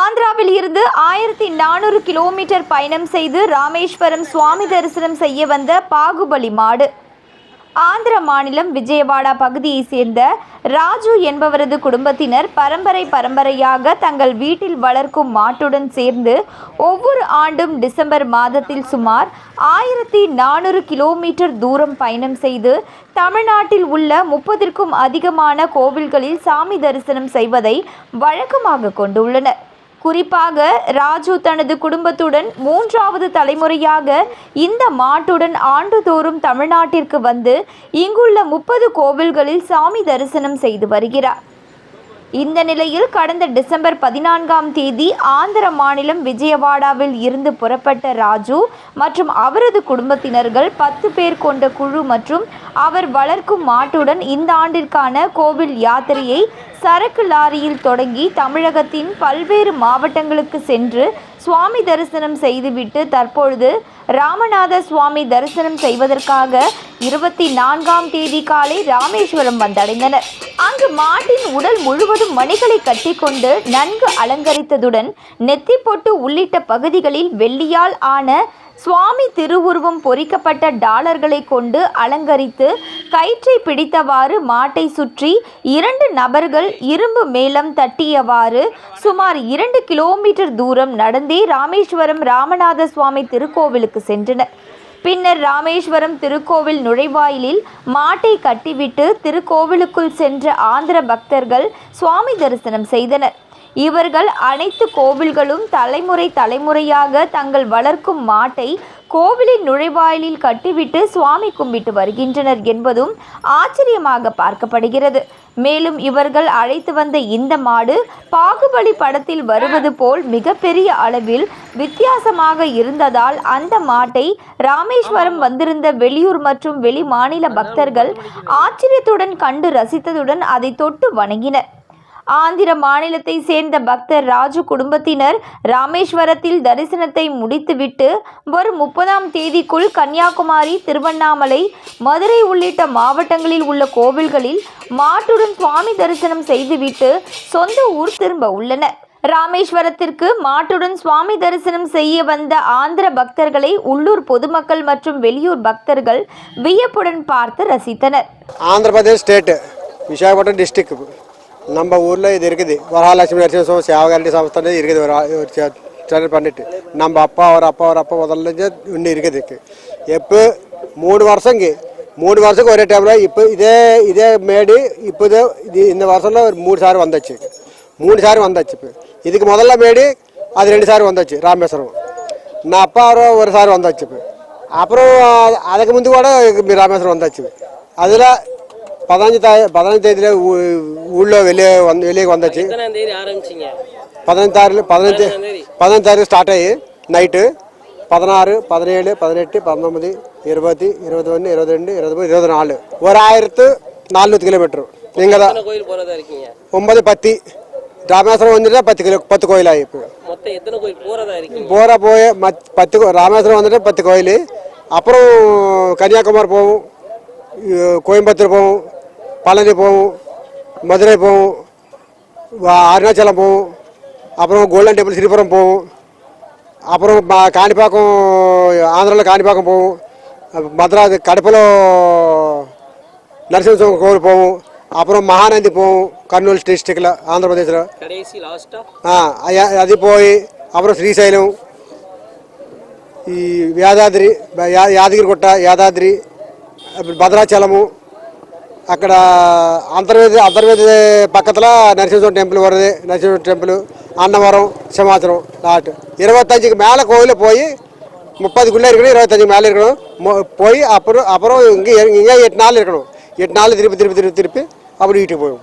ஆந்திராவில் இருந்து ஆயிரத்தி நானூறு கிலோமீட்டர் பயணம் செய்து ராமேஸ்வரம் சுவாமி தரிசனம் செய்ய வந்த பாகுபலி மாடு. ஆந்திர மாநிலம் விஜயவாடா பகுதியைச் சேர்ந்த ராஜு என்பவரது குடும்பத்தினர் பரம்பரை பரம்பரையாக தங்கள் வீட்டில் வளர்க்கும் மாட்டுடன் சேர்ந்து ஒவ்வொரு ஆண்டும் டிசம்பர் மாதத்தில் சுமார் ஆயிரத்தி நானூறு கிலோமீட்டர் தூரம் பயணம் செய்து தமிழ்நாட்டில் உள்ள முப்பதிற்கும் அதிகமான கோவில்களில் சாமி தரிசனம் செய்வதை வழக்கமாக கொண்டுள்ளனர். குறிப்பாக ராஜு தனது குடும்பத்துடன் மூன்றாவது தலைமுறையாக இந்த மாட்டுடன் ஆண்டுதோறும் தமிழ்நாட்டிற்கு வந்து இங்குள்ள முப்பது கோவில்களில் சாமி தரிசனம் செய்து வருகிறார். இந்த நிலையில் கடந்த டிசம்பர் பதினான்காம் தேதி ஆந்திர மாநிலம் விஜயவாடாவில் இருந்து புறப்பட்ட ராஜு மற்றும் அவரது குடும்பத்தினர்கள் பத்து பேர் கொண்ட குழு மற்றும் அவர் வளர்க்கும் மாட்டுடன் இந்த ஆண்டிற்கான கோவில் யாத்திரையை சரக்கு லாரியில் தொடங்கி தமிழகத்தின் பல்வேறு மாவட்டங்களுக்கு சென்று சுவாமி தரிசனம் செய்துவிட்டு தற்பொழுது ராமநாத சுவாமி தரிசனம் செய்வதற்காக இருபத்தி நான்காம் தேதி காலை ராமேஸ்வரம் வந்தடைந்தனர். அங்கு மாட்டின் உடல் முழுவதும் மணிகளை கட்டிக்கொண்டு நன்கு அலங்கரித்ததுடன் நெத்தி பொட்டு உள்ளிட்ட பகுதிகளில் வெள்ளியால் ஆன சுவாமி திருவுருவம் பொறிக்கப்பட்ட டாலர்களை கொண்டு அலங்கரித்து கயிற்றை பிடித்தவாறு மாட்டை சுற்றி இரண்டு நபர்கள் இரும்பு மேளம் தட்டியவாறு சுமார் இரண்டு கிலோமீட்டர் தூரம் நடந்தே ராமேஸ்வரம் ராமநாத சுவாமி திருக்கோவிலுக்கு சென்றனர். பின்னர் ராமேஸ்வரம் திருக்கோவில் நுழைவாயிலில் மாட்டை கட்டிவிட்டு திருக்கோவிலுக்குள் சென்ற ஆந்திர பக்தர்கள் சுவாமி தரிசனம் செய்தனர். இவர்கள் அனைத்து கோவில்களும் தலைமுறை தலைமுறையாக தங்கள் வளர்க்கும் மாட்டை கோவிலின் நுழைவாயிலில் கட்டிவிட்டு சுவாமி கும்பிட்டு வருகின்றனர் என்பதும் ஆச்சரியமாக பார்க்கப்படுகிறது. மேலும் இவர்கள் அழைத்து வந்த இந்த மாடு பாகுபலி படத்தில் வருவது போல் மிகப்பெரிய அளவில் வித்தியாசமாக இருந்ததால் அந்த மாட்டை ராமேஸ்வரம் வந்திருந்த வெளியூர் மற்றும் வெளி மாநில பக்தர்கள் ஆச்சரியத்துடன் கண்டு ரசித்ததுடன் அதை தொட்டு வணங்கினர். ஆந்திர மாநிலத்தை சேர்ந்த பக்தர் ராஜு குடும்பத்தினர் ராமேஸ்வரத்தில் தரிசனத்தை முடித்துவிட்டு வரும் முப்பதாம் தேதிக்குள் கன்னியாகுமரி திருவண்ணாமலை மதுரை உள்ளிட்ட மாவட்டங்களில் உள்ள கோவில்களில் மாட்டுடன் சுவாமி தரிசனம் செய்துவிட்டு சொந்த ஊர் திரும்ப உள்ளனர். ராமேஸ்வரத்திற்கு மாட்டுடன் சுவாமி தரிசனம் செய்ய வந்த ஆந்திர பக்தர்களை உள்ளூர் பொதுமக்கள் மற்றும் வெளியூர் பக்தர்கள் வியப்புடன் பார்த்து ரசித்தனர். ஆந்திர பிரதேஷ் ஸ்டேட் விசாகப்பட்டினம் டிஸ்ட்ரிக்ட் நம்ம ஊரில் இது இருக்குது வரகாலட்சுமி நரசிம்ம சுவாமி சேவகாரண்டி சமஸ்தை అనేది இருக்குது ஒரு ஆ- ஒரு சே- சேனல் பண்ணிட்டு நம்ம அப்பா அவர் அப்பா அவர் அப்பா முதல்ல இருந்தே இன்னும் இருக்குது இதுக்கு எப்போ மூணு வருஷங்க மூணு வருஷத்துக்கு ஒரே டைமில் இப்போ இதே இதே மேடு இப்போ இதே இது இந்த வருஷம்ல ஒரு மூணு சாரி வந்தாச்சு மூணு சாரி வந்தாச்சு இப்போ இதுக்கு முதல்ல மேடு அது ரெண்டு சாரி வந்தாச்சு ராமேஸ்வரம் நான் அப்பா அவர் ஒரு சாரி வந்தாச்சு இப்போ அப்புறம் பதினஞ்சு பதினஞ்சு தேதியில் ஊళ్ళோ வெளியே வந்து வெளியே வந்தாச்சு. ஆரம்பிச்சீங்க? பதினஞ்சு தாரில் பதினஞ்சு பதினஞ்சு தாரில் ஸ்டார்ட் ஆகி நைட்டு பதினாறு பதினேழு பதினெட்டு பத்தொம்பது இருபது இருபத்தி ஒன்று இருபத்தி ரெண்டு இருபத்தி மூணு இருபத்தி நாலு ஒரு ஆயிரத்து நானூற்றி கிலோமீட்டர் நீங்கள் தான். கோயில் இருக்கீங்க? ஒன்பது பத்து. ராமேஸ்வரம் வந்துட்டு பத்து கிலோ பத்து கோயில் ஆகி இப்போ. மொத்தம் எத்தனை கோயில் போறதா இருக்கீங்க? போகிற போய் மத் பத்து ராமேஸ்வரம் வந்துட்டு பத்து கோயில். அப்புறம் கன்னியாகுமரி போவோம் கோயம்புத்தூர் போவோம். పళని పోము మధురై పోము అరుణాచలం పోము అప్పుడు గోల్డెన్ టెంపుల్ శ్రీపురం పోము అప్పుడు మా కాణిపాకం ఆంధ్రలో కాణిపాకం పోము మద్రాసు కడపలో నరసింహస్వామి కోల్పోము అప్పుడు మహానంది పోము కర్నూలు డిస్టిక్లో ఆంధ్రప్రదేశ్లో. అది పోయి అప్పుడు శ్రీశైలం ఈ యాదాద్రి యాదగిరిగుట్ట యాదాద్రి భద్రాచలము అక్కడ అంతర్వేది అంతర్వేది పక్కతల నరసింహస్వామి టెంపుల్ வருது நரசிம்ம டெம்பிள் அன்னவரம் சிமாத்திரம் நாட்டு இருபத்தஞ்சுக்கு மேலே கோவில் போய் முப்பதுக்குள்ளே இருக்கணும் இருபத்தஞ்சுக்கு மேலே இருக்கணும் மொ- போய் அப்புறம் அப்புறம் இங்கே இங்கே எட்டு நாள் இருக்கணும் எட்டு நாள் திருப்பி திருப்பி திருப்பி திருப்பி அப்படி வீட்டுக்கு போய்